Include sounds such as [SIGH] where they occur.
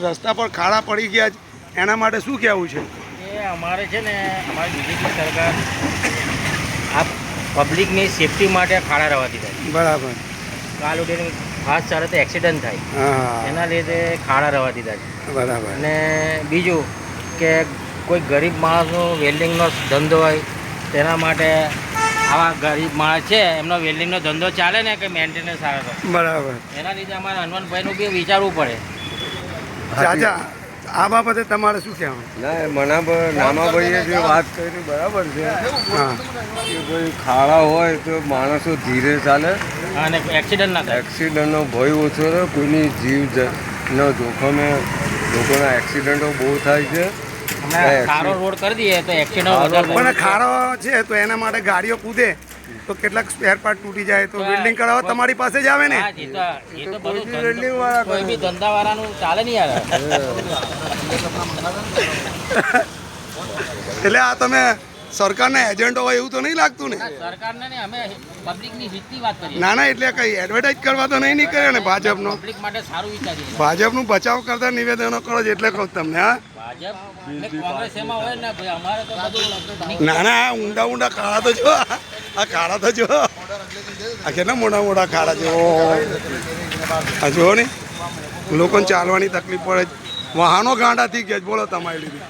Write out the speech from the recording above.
રસ્તા પર ખાડા પડી ગયા છે. એના માટે શું કહેવું છે? એ અમારે છે ને અમારી બીજેપી સરકાર આ પબ્લિકની સેફટી માટે ખાડા રહેવા દીધા બરાબર. કાલ ઉઠીને ખાસ ચાલે તો એક્સિડન્ટ થાય. એના લીધે ખાડા રહેવા દીધા છે. બરાબર. અને બીજું કે કોઈ ગરીબ માણસનો વેલ્ડિંગનો ધંધો હોય તેના માટે આવા ગરીબ માણસ છે એમનો વેલ્ડિંગનો ધંધો ચાલે ને કે મેન્ટેનન્સ સારો બરાબર. એના લીધે અમારે હનુમાનભાઈનું બી વિચારવું પડે. ચાચા આ બાબતે તમારે શું કહેવાનું? ના મના નામાભાઈએ જે વાત કરી બરાબર છે. હા. કે ભાઈ ખાડા હોય તો માણસો ધીરે ચાલે. અને એક્સિડન્ટ ના થાય. એક્સિડન્ટનો ભય ઓછો રહે કોઈની જીવ નો જોખમે. લોકોના એક્સિડન્ટો બહુ થાય છે. ખારો રોડ કરી દઈએ તો એક્સિડન્ટ પણ ખારો છે તો એના માટે ગાડીઓ કૂદે. તો કેટલાક સ્પેર પાર્ટ તૂટી જાય તો વેલ્ડિંગ કરાવવા તમારી પાસે જ આવે ને? હા, એ તો એ તો બધું કોઈ બી welding વાળા કોઈ બી ધંધાવાળાનું ચાલે નહીં યાર. [LAUGHS] એટલે આ તમે સરકારના એજન્ટ હોય એવું તો નહીં લાગતું ને? સરકારને નહીં અમે પબ્લિકની હિતની વાત કરીએ. ના ના એટલે કઈ એડવર્ટાઇઝ કરવા તો નહીં નીકળે ને ભાજપનો? પબ્લિક માટે સારું વિચારીએ. ભાજપનું બચાવ કરતા નિવેદનો કરો એટલે કહું તમને હા? ભાજપ કોંગ્રેસ એમાં હોય ને ભાઈ અમારે તો બધું ના ના ઊંડા ઊંડા ખાડા તો જો આ ખાડા તો જો. આ કેટલા મોટા મોટા ખાડા છે? આ જુઓ ને. લોકોને ચાલવાની તકલીફ પડે. વાહનો ગાંડા થઈ ગયા બોલો તમારી લીધે.